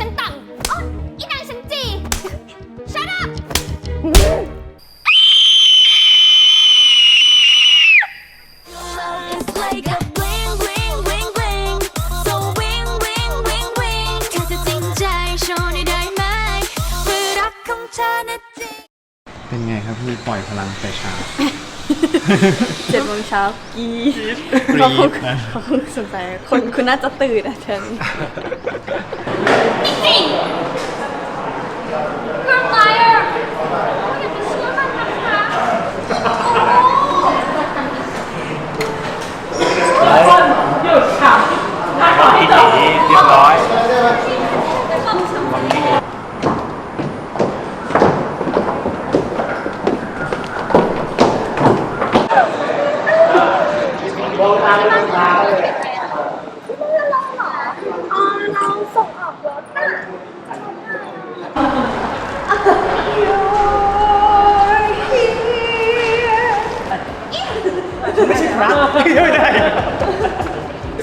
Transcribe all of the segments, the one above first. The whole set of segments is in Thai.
ฉันต่ำอ้นอีนางฉันจี shut up เธนจริง เป็นไงครับพี่ปล่อยพลังแต่เช้า เจ็ดโมงเช้ากรีดกรี๊ดเขาคงนะ เขาคงสงสัยคนคุณน่าจะตื่นอะเทน You're a liar อย่าไปเชื่อมันนะคะเรียบร้อย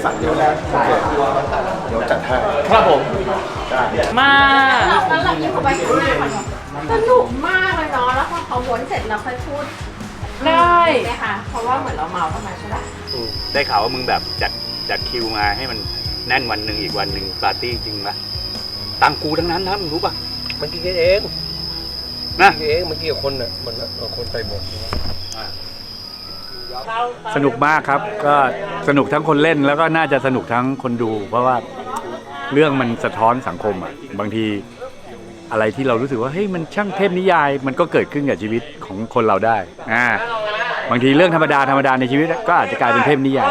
สั่งเดียวแล้วเดี๋ยวจัดให้ครับผมมาสนุกมากเลยเนาะแล้วพอเขาวนเสร็จเราค่อยพูดได้ไหมคะเพราะว่าเหมือนเราเมาเข้ามาใช่ปะได้ข่าวว่ามึงแบบจัดจัดคิวมาให้มันแน่นวันหนึ่งอีกวันหนึ่งปาร์ตี้จริงปะตังกูทั้งนั้นนะมึงรู้ปะมันกินกันเองนะกินเองมันกินกับคนอะมันเอาคนใส่หมด สนุกมากครับ ก็สนุกทั้งคนเล่นแล้วก็น่าจะสนุกทั้งคนดู เพราะว่าเรื่องมันสะท้อนสังคมอะบางทีอะไรที่เรารู้สึกว่าเฮ้ยมันช่างเทพนิยาย มันก็เกิดขึ้นกับชีวิตของคนเราได้อ่าบางทีเรื่องธรรมดาธรรมดาในชีวิตก็อาจจะกลายเป็นเทพนิยาย